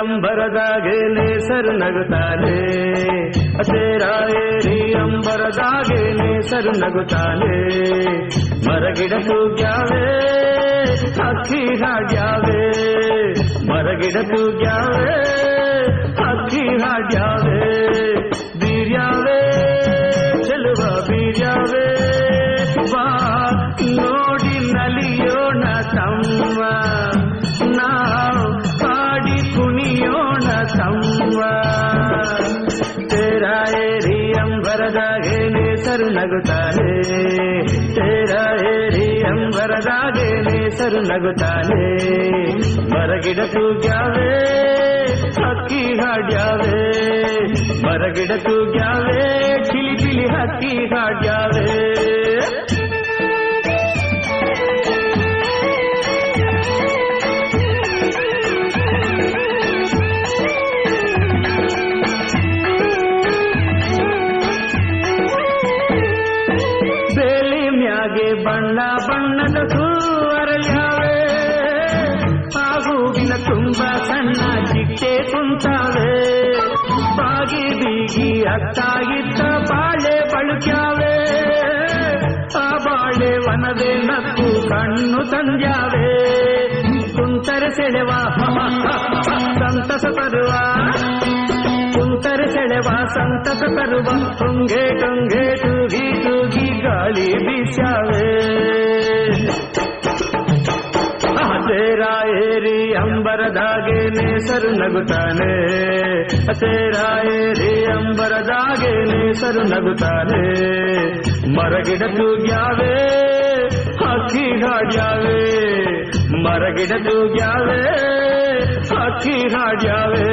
ಅಂಬರದಾಗೆ ನೇಸರು ನಗುತ್ತಾನೆ ತೇರ ಏರಿ ಅಂಬರದಾಗೆ ನೇಸರು ನಗುತ್ತಾನೆ ಮರಗಿಡ ತೂಗ್ಯಾವೆ ಅಕ್ಕಿ ಹಾಡ್ಯಾವೆ ಮರಗಿಡ ತೂಗ್ಯಾವೆ ಅಕ್ಕಿ ಹಾಡ್ಯಾವೆ ಬೀರ್ಯಾವೆ ಚೆಲುವ ಬೀರ್ಯಾವೆ ಬಾ ನೋಡಿ ನಲಿಯೋಣ ತಮ್ಮ ಕುಣಿಯೋಣ ತಮ್ಮ ತೇರ ಏರಿ ಅಂಬರದಾಗೆ ನೇಸರು ನಗುತ್ತಾನೆ ತೇರ ಏರಿ ಅಂಬರದಾಗೆ ನೇಸರು ನಗುತ್ತಾನೆ ಮರಗಿಡ ತೂಗ್ಯಾವೆ ಹಕ್ಕಿ ಹಾಡ್ಯಾವೆ ಮರಗಿಡ ತೂಗ್ಯಾವೆ ಚಿಲಿ ಚಿಲಿ ಹಕ್ಕಿ ಹಾಡ್ಯಾವೆ ಬಣ್ಣದ ಹೂವರಳ್ಯಾವೆ ಆ ಹೂವಿನ ತುಂಬ ಸಣ್ಣ ಚಿಟ್ಟೆ ಕುಂತಾವೆ. ಬಾಗಿ ಬೀಗಿ ಅತ್ತಾಗಿದ್ದ ಬಾಳೆ ಬಳುಕ್ಯಾವೆ. ಆ ಬಾಳೆ ವನವೇ ನಕ್ಕು ಕಣ್ಣು ತಂದ್ಯಾವೆ. ಕುಂತರೆ ಸೆಳೆವ ಸಂತಸ ತರುವ. ಕುಂತರೆ ಸೆಳೆವ, ಸಂತಸ ತರುವ. ತುಂಗೆ ಟೊಂಗೆ ತೂಗಿ ತೂಗಿ ಗಾಳಿ ಬೀಸ್ಯಾವೆ. ತೇರ ಏರಿ ಅಂಬರದಾಗೆ ನೇಸರು ನಗುತ್ತಾನೆ ತೇರ ಏರಿ ಅಂಬರದಾಗೆ ನೇಸರು ನಗುತ್ತಾನೆ ಮರಗಿಡ ತೂಗ್ಯಾವೆ ಹಕ್ಕಿ ಹಾಡ್ಯಾವೆ ಮರಗಿಡ ತೂಗ್ಯಾವೆ ಹಕ್ಕಿ ಹಾಡ್ಯಾವೆ